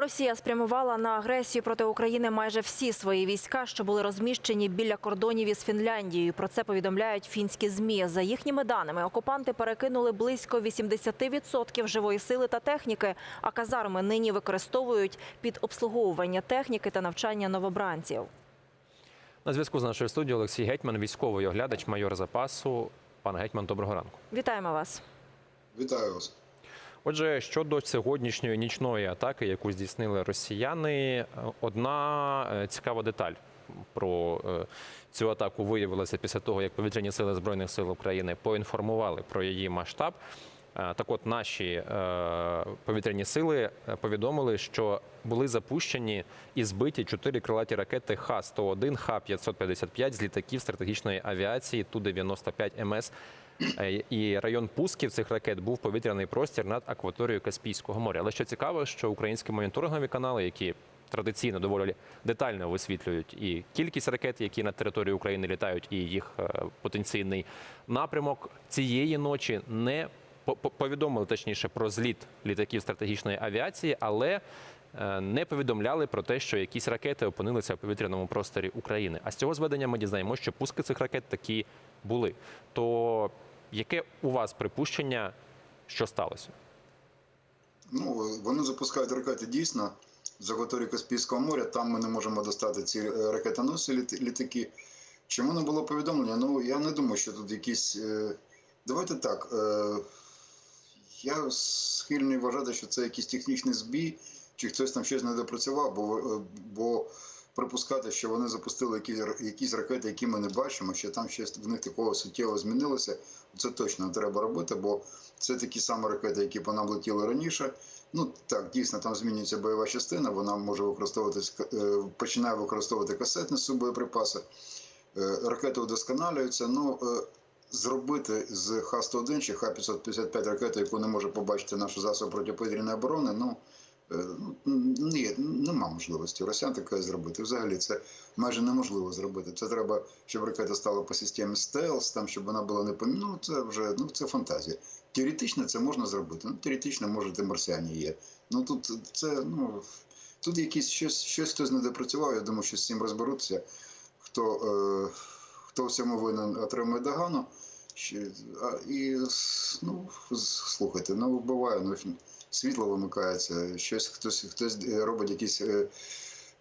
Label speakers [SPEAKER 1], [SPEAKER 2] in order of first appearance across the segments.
[SPEAKER 1] Росія спрямувала на агресію проти України майже всі свої війська, що були розміщені біля кордонів із Фінляндією. Про це повідомляють фінські змі. За їхніми даними, окупанти перекинули близько 80% живої сили та техніки. А казарми нині використовують під обслуговування техніки та навчання новобранців.
[SPEAKER 2] На зв'язку з нашою студією Олексій Гетьман, військовий оглядач, майор запасу. Пане Гетьман, доброго ранку.
[SPEAKER 1] Вітаємо вас.
[SPEAKER 3] Вітаю вас.
[SPEAKER 2] Отже, щодо сьогоднішньої нічної атаки, яку здійснили росіяни, одна е, цікава деталь про е, цю атаку виявилася після того, як повітряні сили збройних сил України поінформували про її масштаб. Е, Так, от наші повітряні сили повідомили, що були запущені і збиті чотири крилаті ракети Х-101, Х-555 з літаків стратегічної авіації Ту-95 МС. Е, І район пусків цих ракет був повітряний простір над акваторією Каспійського моря. Але що цікаво, що українські моніторингові канали, які традиційно доволі детально висвітлюють і кількість ракет, які над територією України літають, і їх е, потенційний напрямок цієї ночі не по- по- повідомили точніше про зліт літаків стратегічної авіації, але е, не повідомляли про те, що якісь ракети опинилися в повітряному просторі України. А з цього зведення ми дізнаємося, що пуски цих ракет такі були. То яке у вас припущення, що сталося?
[SPEAKER 3] Ну, вони запускають ракети дійсно з акваторії Каспійського моря. Там ми не можемо достати ці е, ракетоносці літ- літаки. Чому не було повідомлення? Ну, я не думаю, що тут якісь. е, Давайте так. е, Я схильний вважати, що це якийсь технічний збій, чи хтось там щось не допрацював, бо, бо припускати, що вони запустили якісь, якісь ракети, які ми не бачимо, що там щось в них такого суттєво змінилося. Це точно не треба робити, бо це такі самі ракети, які по нам летіли раніше. Ну так, дійсно, там змінюється бойова частина, вона може використовуватись, е, починає використовувати касетні боєприпаси. Е, Ракети удосконалюються. Ну, е, зробити з Х-101 чи Х-555 ракету, яку не може побачити наші засоби протиповітряної оборони, ну, ну, нема можливості. Росіян таке зробити. Взагалі це майже неможливо зробити. Це треба, щоб ракета стала по системі стелс, там, щоб вона була не. Ну, це вже ну, це фантазія. Теоретично це можна зробити. Ну, теоретично, може, і марсіані є. Ну тут це, ну, тут якісь щось, щось хтось не допрацював. Я думаю, що з цим розберуться. Хто, е, хто в цьому винен отримує догану. І ну, слухайте, ну буває, ну, світло вимикається, щось хтось, хтось робить якісь е,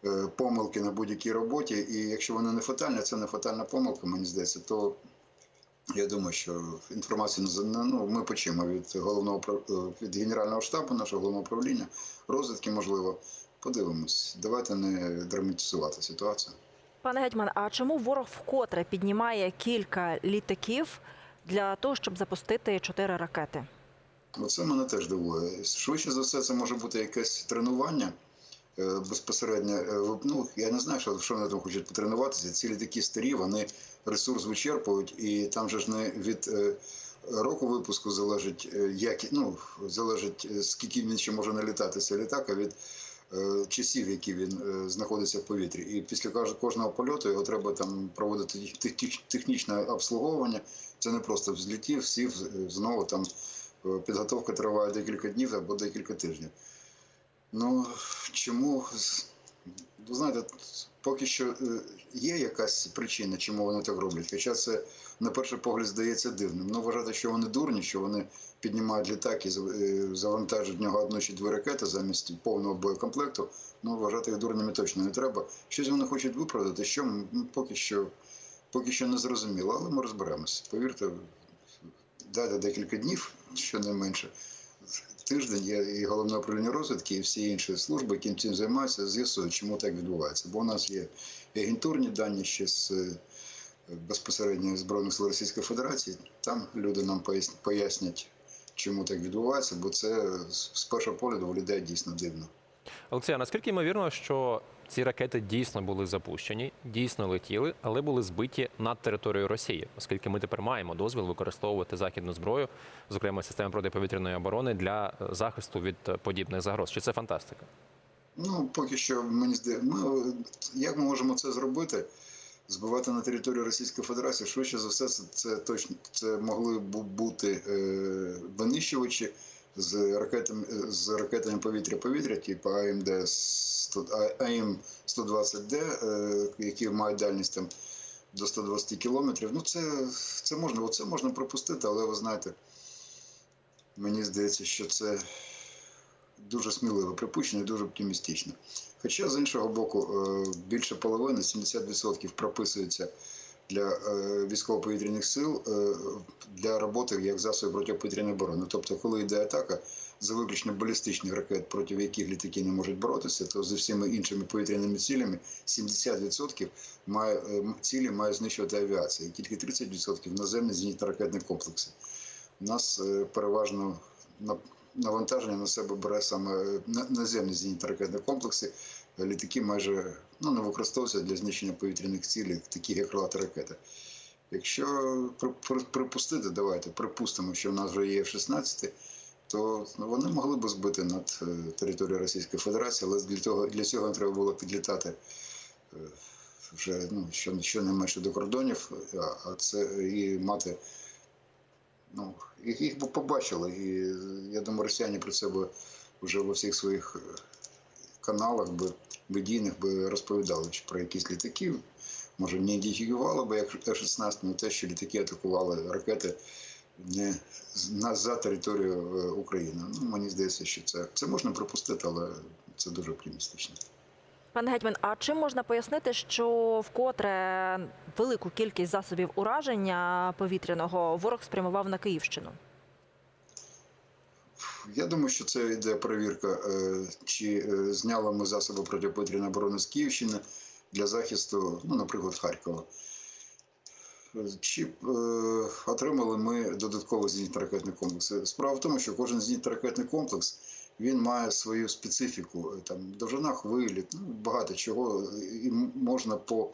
[SPEAKER 3] е, помилки на будь-якій роботі, і якщо вони не фатальні, це не фатальна помилка, мені здається, то я думаю, що інформацію ну, ми почуємо від головного е, від генерального штабу, нашого головного управління, розвідки, можливо. Подивимось. Давайте не драматизувати ситуацію.
[SPEAKER 1] Пане Гетьман, а чому ворог вкотре піднімає кілька літаків для того, щоб запустити чотири ракети?
[SPEAKER 3] Оце мене теж дивує. Швидше за все, це може бути якесь тренування е, безпосередньо. Е, Ну, я не знаю, що, що вони там хочуть потренуватися. Ці літаки старі, вони ресурс вичерпують, і там же ж не від е, року випуску залежить, як, ну, залежить, скільки він ще може налітати цей літак, а від часів, які він е, знаходиться в повітрі. І після кожного польоту його треба там проводити тех- тех- технічне обслуговування. Це не просто взлітів, сів, е, знову там е, підготовка триває декілька днів або декілька тижнів. Ну чому ви знаєте, поки що е, є якась причина, чому вони так роблять. Хоча це на перший погляд здається дивним. Ну вважати, що вони дурні, що вони піднімають літак і е, завантажують в нього одну чи дві ракети замість повного боєкомплекту. Ну вважати їх дурнями точно не треба. Щось вони хочуть виправдати, що поки що, поки що не зрозуміло, але ми розберемося. Повірте, дайте декілька днів, щонайменше. Тиждень і головне управління розвідки, і всі інші служби, які цим займаються, з'ясують, чому так відбувається. Бо у нас є агентурні дані ще з е, безпосередньо Збройних сил Російської Федерації. Там люди нам пояс- пояснять, чому так відбувається, бо це з першого погляду виглядає дійсно дивно.
[SPEAKER 2] Олексій, наскільки ймовірно, що ці ракети дійсно були запущені, дійсно летіли, але були збиті над територією Росії, оскільки ми тепер маємо дозвіл використовувати західну зброю, зокрема системи протиповітряної оборони, для е, захисту від е, подібних загроз. Чи це фантастика?
[SPEAKER 3] Ну, поки що мені здається, ми, як ми можемо це зробити? Збивати на територію Російської Федерації, швидше за все, це, це точно це могли б бути е, винищувачі з ракетами, з ракетами повітря-повітря, типу АМД АМ-120Д, е, які мають дальність там до 120 кілометрів. Ну, це, це можна, оце можна пропустити, але ви знаєте, мені здається, що це дуже сміливе припущення, дуже оптимістично. Хоча, з іншого боку, е, більше половини, 70% прописується для е, військово-повітряних сил е, для роботи як засоби протиповітряної оборони. Тобто, коли йде атака за виключно балістичних ракет, проти яких літаки не можуть боротися, то зі всіма іншими повітряними цілями 70% має, е, цілі має знищувати авіація, і тільки 30% наземні зенітно-ракетні комплекси. У нас переважно на- навантаження на себе бере саме на- наземні зенітно-ракетні комплекси. Літаки майже ну, не використовуються для знищення повітряних цілей, такі як крилата ракета. Якщо при- при- припустити, давайте припустимо, що в нас вже є F-16, то ну, вони могли б збити над е, територією Російської Федерації, але для того для цього треба було підлітати е, вже ну, що, щонайменше до кордонів, а, це і мати. Ну, їх, би побачили, і я думаю, росіяни про це би вже во всіх своїх е, каналах би медійних би розповідали чи про якісь літаки. Може, не ідентифікували би як F-16, але те, що літаки атакували ракети не за територію е, України. Ну, мені здається, що це, це можна припустити, але це дуже оптимістично.
[SPEAKER 1] Пане гетьман, а чим можна пояснити, що вкотре велику кількість засобів ураження повітряного ворог спрямував на Київщину?
[SPEAKER 3] Я думаю, що це йде перевірка, е, чи е, зняли ми засоби протиповітряної оборони з Київщини для захисту, ну, наприклад, Харкова. Чи е, отримали ми додатково зенітно ракетний комплекс? Справа в тому, що кожен зенітно-ракетний комплекс він має свою специфіку, е, там довжина хвилі, ну, багато чого, і можна по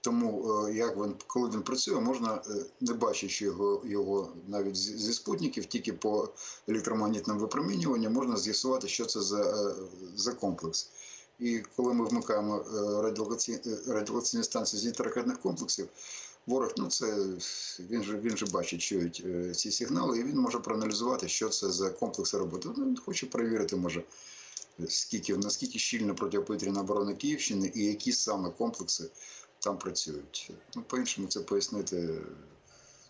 [SPEAKER 3] тому, е, як він, коли він працює, можна, е, не бачачи його, його навіть зі спутників, тільки по електромагнітному випромінюванню можна з'ясувати, що це за, за комплекс. І коли ми вмикаємо радіолокаційні, станції зенітно-ракетних комплексів, ворог, ну це він же він же бачить, чують е, ці сигнали, і він може проаналізувати, що це за комплекси роботи. Ну, він хоче перевірити, може, скільки наскільки щільна протиповітряна оборона Київщини і які саме комплекси там працюють. Ну, по-іншому це пояснити.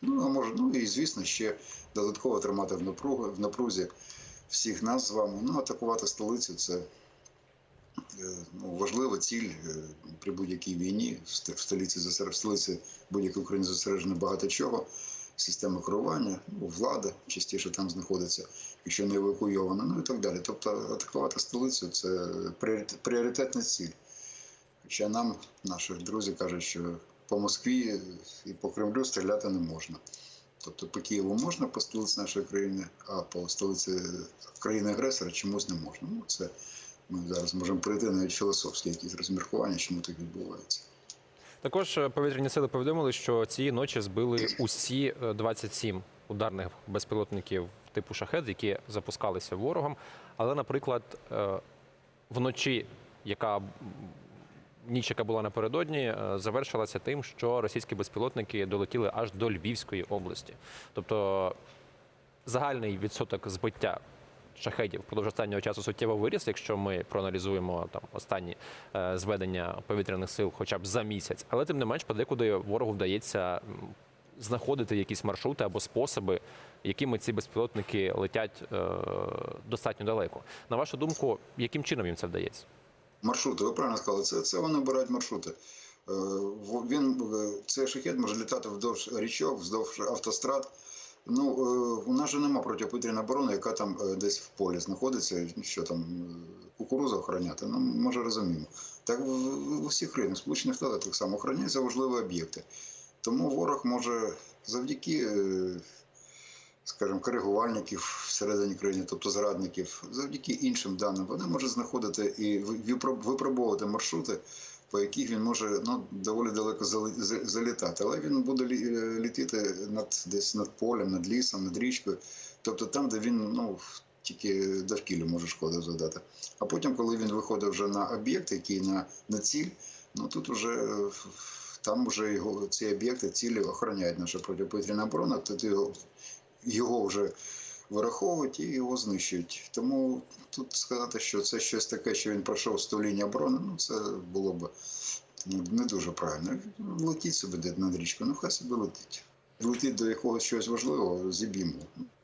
[SPEAKER 3] Ну, а може, ну і звісно, ще додатково тримати в напругу в напрузі всіх нас з вами. Ну, атакувати столицю це ну, важлива ціль е, при будь-якій війні. В столиці в столиці будь-якої України зосереджено багато чого. Система керування, ну, влада частіше там знаходиться, якщо не евакуйована, ну і так далі. Тобто атакувати столицю це пріоритетна ціль. Хоча нам наші друзі кажуть, що по Москві і по Кремлю стріляти не можна. Тобто по Києву можна, по столиці нашої країни, а по столиці країни-агресора чомусь не можна. Ну, це ми зараз можемо перейти навіть філософські якісь розміркування, чому так відбувається.
[SPEAKER 2] Також е, повітряні сили повідомили, що цієї ночі збили усі е, 27 ударних безпілотників типу шахет, які запускалися ворогом. Але, наприклад, е, вночі, яка ніч, яка була напередодні, е, завершилася тим, що російські безпілотники долетіли аж до Львівської області. Тобто загальний відсоток збиття шахедів впродовж останнього часу суттєво виріс, якщо ми проаналізуємо там останні е, зведення повітряних сил, хоча б за місяць. Але тим не менш, подекуди ворогу вдається знаходити якісь маршрути або способи, якими ці безпілотники летять е, достатньо далеко. На вашу думку, яким чином їм це вдається?
[SPEAKER 3] Маршрути, ви правильно сказали, це, це вони обирають маршрути. Е, Він, е, цей шахет може літати вздовж річок, вздовж автострад. Ну, е, у нас же нема протиповітряної оборони, яка там е, десь в полі знаходиться, що там е, кукурузу охороняти. Ну, може розуміємо. Так в, усіх країнах, Сполучених Штатах так само охороняються важливі об'єкти. Тому ворог може завдяки, скажімо, коригувальників всередині країни, тобто зрадників, завдяки іншим даним, вони можуть знаходити і ви- випробовувати маршрути, по яких він може ну, доволі далеко залітати. Але він буде е, літати над десь над полем, над лісом, над річкою, тобто там, де він ну, тільки довкіллю може шкоди завдати. А потім, коли він виходить вже на об'єкт, який на, на ціль, ну тут вже е, там вже його ці об'єкти, цілі охороняють наша протиповітряна оборона, тут його, його вже вираховують і його знищують. Тому тут сказати, що це щось таке, що він пройшов 100 ліній оборони, ну це було б ну, не дуже правильно. Летіть собі де над річкою, ну хай собі летить. Летить до якогось щось важливого, зіб'ємо.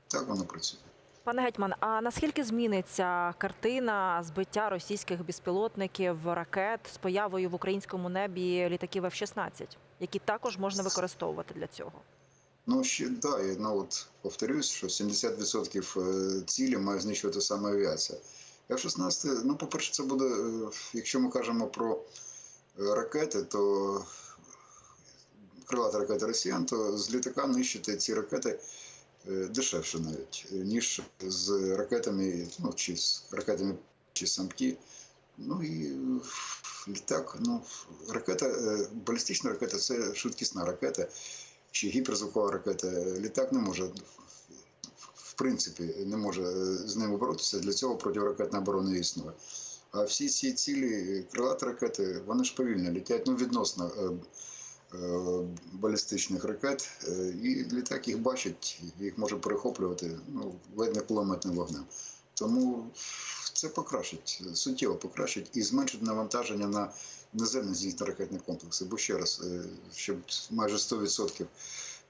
[SPEAKER 3] Так воно працює.
[SPEAKER 1] Пане гетьман, а наскільки зміниться картина збиття російських безпілотників ракет з появою в українському небі літаків F-16, які також можна використовувати для цього?
[SPEAKER 3] Ну, ще да, я ну, от повторюсь, що 70% е, цілі має знищувати саме авіація. F-16, ну, по-перше, це буде, е, якщо ми кажемо про е, ракети, то крилаті ракети росіян, то з літака нищити ці ракети дешевше навіть, ніж з ракетами, ну, чи з ракетами чи самті. Ну і літак, ну, ракета, балістична ракета це швидкісна ракета чи гіперзвукова ракета. Літак не може, в принципі, не може з ними боротися. Для цього протиракетна оборона існує. А всі ці цілі крилаті ракети, вони ж повільно літять, ну, відносно е, е, балістичних ракет. Е, І літак їх бачить, їх може перехоплювати ну, ледь не кулеметним вогнем. Тому це покращить, суттєво покращить і зменшить навантаження на наземні зенітно-ракетні комплекси. Бо ще раз, е, щоб майже 100%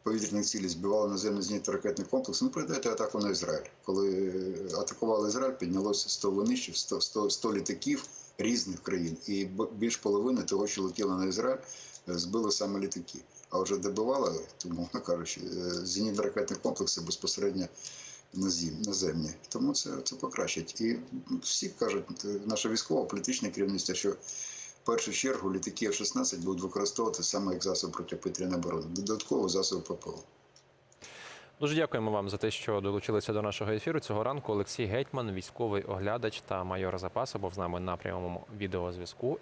[SPEAKER 3] повітряних цілей збивали наземні зенітно-ракетні комплекси, ну пригадайте атаку на Ізраїль. Коли е, атакували Ізраїль, піднялося 100 винищів, 100, 100, 100 літаків різних країн. І більш половини того, що летіло на Ізраїль, е, збили саме літаки. А вже добивали, тому, кажучи, е, зенітно-ракетні комплекси безпосередньо наземні. Тому це, це покращить. І всі кажуть, е, наше військово політичне керівництво, що в першу чергу літаки F-16 будуть використовувати саме як засоб протиповітряної оборони, додатково засоби ППО.
[SPEAKER 2] Дуже дякуємо вам за те, що долучилися до нашого ефіру. Цього ранку Олексій Гетьман, військовий оглядач та майор запасу, був з нами на прямому відеозв'язку.